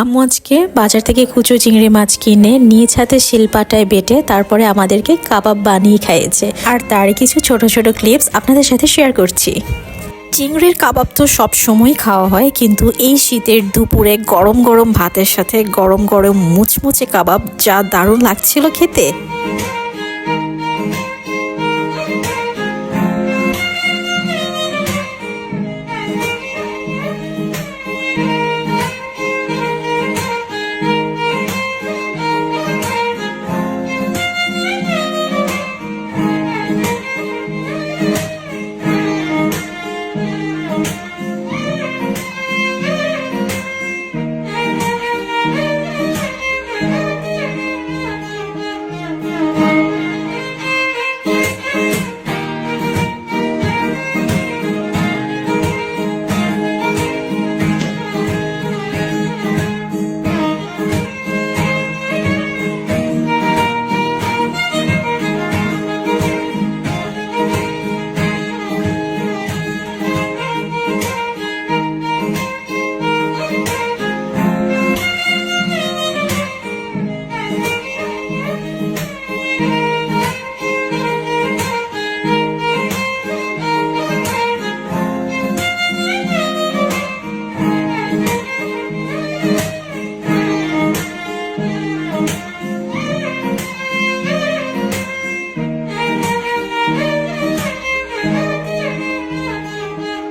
আম্মু আজকে বাজার থেকে কুচো চিংড়ি মাছ কিনে নিজ হাতে শিলপাটায় বেটে তারপরে আমাদেরকে কাবাব বানিয়ে খাইয়েছে। আর তার কিছু ছোট ছোট ক্লিপস আপনাদের সাথে শেয়ার করছি। চিংড়ির কাবাব তো সব সময় খাওয়া হয়, কিন্তু এই শীতের দুপুরে গরম গরম ভাতের সাথে গরম গরম মুচমুচে কাবাব যা দারুণ লাগছিল খেতে।